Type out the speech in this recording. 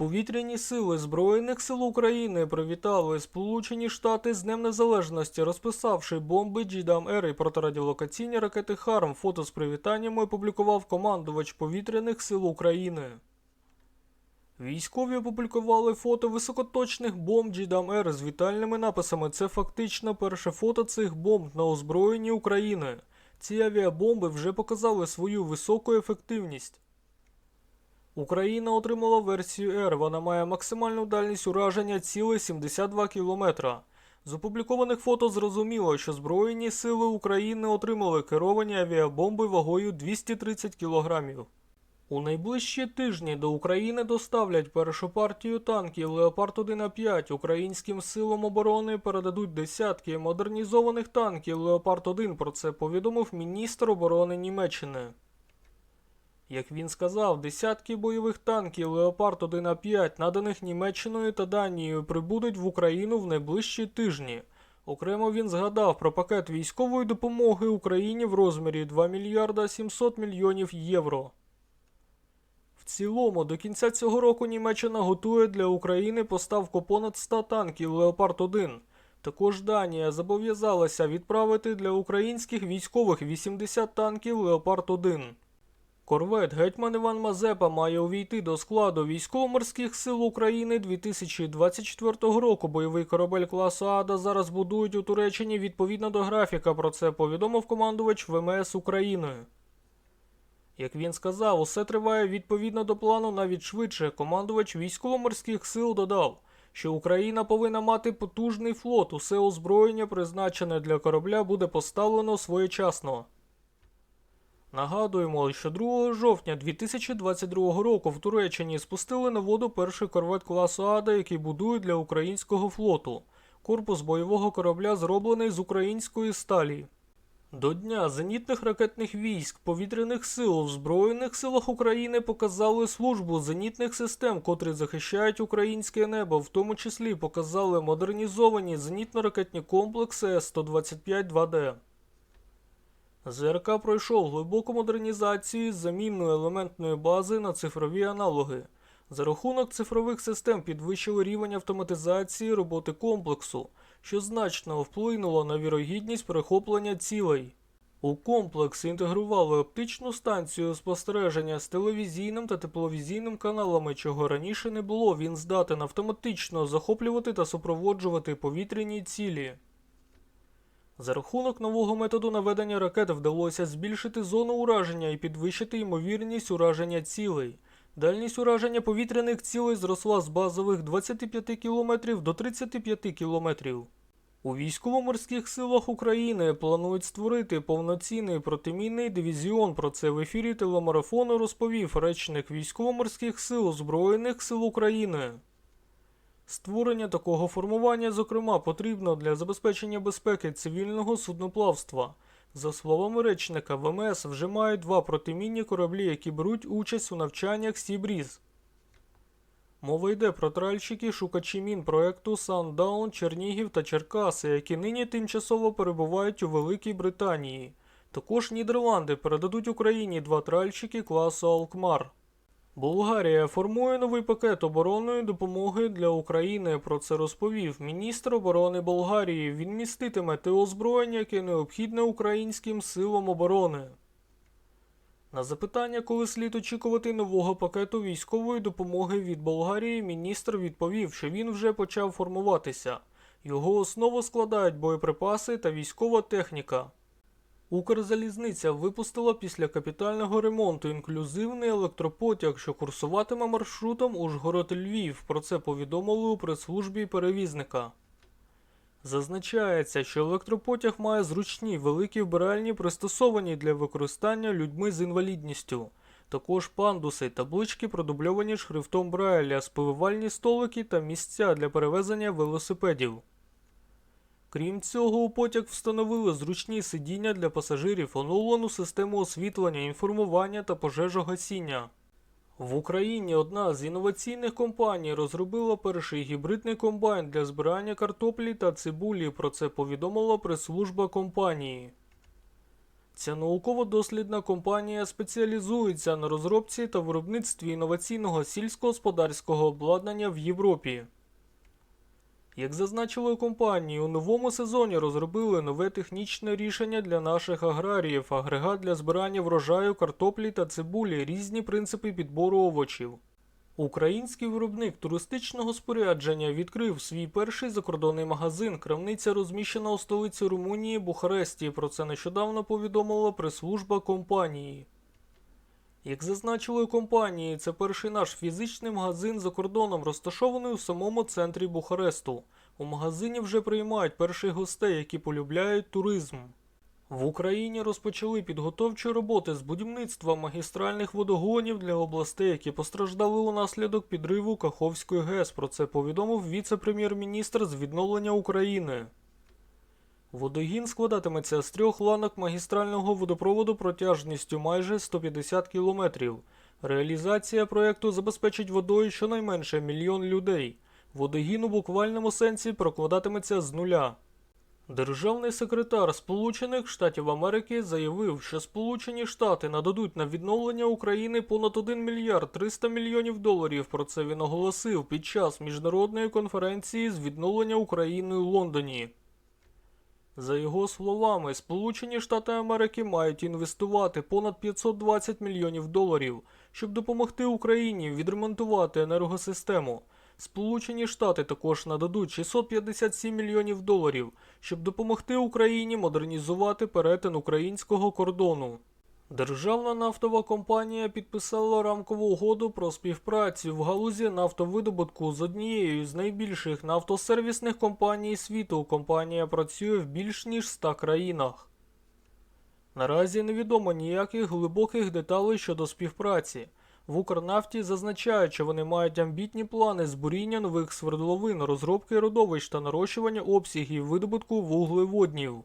Повітряні сили Збройних сил України привітали Сполучені Штати з Днем Незалежності, розписавши бомби Джідам і протирадіолокаційні ракети Харм. Фото з привітаннями опублікував командувач повітряних сил України. Військові опублікували фото високоточних бомб Джідам Р з вітальними написами. Це фактично перше фото цих бомб на озброєнні України. Ці авіабомби вже показали свою високу ефективність. Україна отримала версію R. Вона має максимальну дальність ураження цілей 72 км. З опублікованих фото зрозуміло, що Збройні сили України отримали керовані авіабомби вагою 230 кг. У найближчі тижні до України доставлять першу партію танків Леопард 1 а 5 Українським силам оборони передадуть десятки модернізованих танків Леопард 1 Про це повідомив міністр оборони Німеччини. Як він сказав, десятки бойових танків Леопард 1 а 5 наданих Німеччиною та Данією, прибудуть в Україну в найближчі тижні. Окремо він згадав про пакет військової допомоги Україні в розмірі 2 мільярда 700 мільйонів євро. В цілому, до кінця цього року Німеччина готує для України поставку понад 100 танків Леопард 1 Також Данія зобов'язалася відправити для українських військових 80 танків Леопард 1 Корвет Гетьман Іван Мазепа має увійти до складу військово-морських сил України 2024 року. Бойовий корабель класу Ада зараз будують у Туреччині відповідно до графіка. Про це повідомив командувач ВМС України. Як він сказав, усе триває відповідно до плану навіть швидше. Командувач військово-морських сил додав, що Україна повинна мати потужний флот. Усе озброєння, призначене для корабля, буде поставлено своєчасно. Нагадуємо, що 2 жовтня 2022 року в Туреччині спустили на воду перший корвет класу Ада, який будують для українського флоту. Корпус бойового корабля зроблений з української сталі. До Дня зенітних ракетних військ повітряних сил в Збройних силах України показали службу зенітних систем, котрі захищають українське небо, в тому числі показали модернізовані зенітно-ракетні комплекси С-125-2Д. ЗРК пройшов глибоку модернізацію з заміною елементної бази на цифрові аналоги. За рахунок цифрових систем підвищили рівень автоматизації роботи комплексу, що значно вплинуло на вірогідність перехоплення цілей. У комплекс інтегрували оптичну станцію спостереження з телевізійним та тепловізійним каналами, чого раніше не було. Він здатен автоматично захоплювати та супроводжувати повітряні цілі. За рахунок нового методу наведення ракет вдалося збільшити зону ураження і підвищити ймовірність ураження цілей. Дальність ураження повітряних цілей зросла з базових 25 км до 35 км. У військово-морських силах України планують створити повноцінний протимінний дивізіон. Про це в ефірі телемарафону розповів речник військово-морських сил Збройних сил України. Створення такого формування, зокрема, потрібно для забезпечення безпеки цивільного судноплавства. За словами речника, ВМС вже мають два протимінні кораблі, які беруть участь у навчаннях Сібріз. Мова йде про тральщики шукачі мін проекту Сандаун, Чернігів та Черкаси, які нині тимчасово перебувають у Великій Британії. Також Нідерланди передадуть Україні два тральщики класу Алкмар. Болгарія формує новий пакет оборонної допомоги для України. Про це розповів міністр оборони Болгарії. Він міститиме те озброєння, яке необхідне українським силам оборони. На запитання, коли слід очікувати нового пакету військової допомоги від Болгарії, міністр відповів, що він вже почав формуватися. Його основу складають боєприпаси та військова техніка. Укрзалізниця випустила після капітального ремонту інклюзивний електропотяг, що курсуватиме маршрутом Ужгород-Львів. Про це повідомили у прес-службі перевізника. Зазначається, що електропотяг має зручні великі вбиральні, пристосовані для використання людьми з інвалідністю. Також пандуси, таблички продубльовані шрифтом Брайля, спивальні столики та місця для перевезення велосипедів. Крім цього, у потяг встановили зручні сидіння для пасажирів, оновлену систему освітлення, інформування та пожежогасіння. В Україні одна з інноваційних компаній розробила перший гібридний комбайн для збирання картоплі та цибулі. Про це повідомила прес-служба компанії. Ця науково-дослідна компанія спеціалізується на розробці та виробництві інноваційного сільськогосподарського обладнання в Європі. Як зазначили компанії, у новому сезоні розробили нове технічне рішення для наших аграріїв, агрегат для збирання врожаю картоплі та цибулі, різні принципи підбору овочів. Український виробник туристичного спорядження відкрив свій перший закордонний магазин. Крамниця розміщена у столиці Румунії Бухаресті. Про це нещодавно повідомила прес-служба компанії. Як зазначили компанії, це перший наш фізичний магазин за кордоном, розташований у самому центрі Бухаресту. У магазині вже приймають перших гостей, які полюбляють туризм. В Україні розпочали підготовчі роботи з будівництва магістральних водогонів для областей, які постраждали унаслідок підриву Каховської ГЕС. Про це повідомив віце-прем'єр-міністр з відновлення України. Водогін складатиметься з трьох ланок магістрального водопроводу протяжністю майже 150 кілометрів. Реалізація проєкту забезпечить водою щонайменше мільйон людей. Водогін у буквальному сенсі прокладатиметься з нуля. Державний секретар Сполучених Штатів Америки заявив, що Сполучені Штати нададуть на відновлення України понад 1 мільярд 300 мільйонів доларів. Про це він оголосив під час міжнародної конференції з відновлення України у Лондоні. За його словами, Сполучені Штати Америки мають інвестувати понад 520 мільйонів доларів, щоб допомогти Україні відремонтувати енергосистему. Сполучені Штати також нададуть 657 мільйонів доларів, щоб допомогти Україні модернізувати перетин українського кордону. Державна нафтова компанія підписала рамкову угоду про співпрацю в галузі нафтовидобутку з однією з найбільших нафтосервісних компаній світу. Компанія працює в більш ніж 100 країнах. Наразі невідомо ніяких глибоких деталей щодо співпраці. В Укрнафті зазначають, що вони мають амбітні плани з буріння нових свердловин, розробки родовищ та нарощування обсягів видобутку вуглеводнів.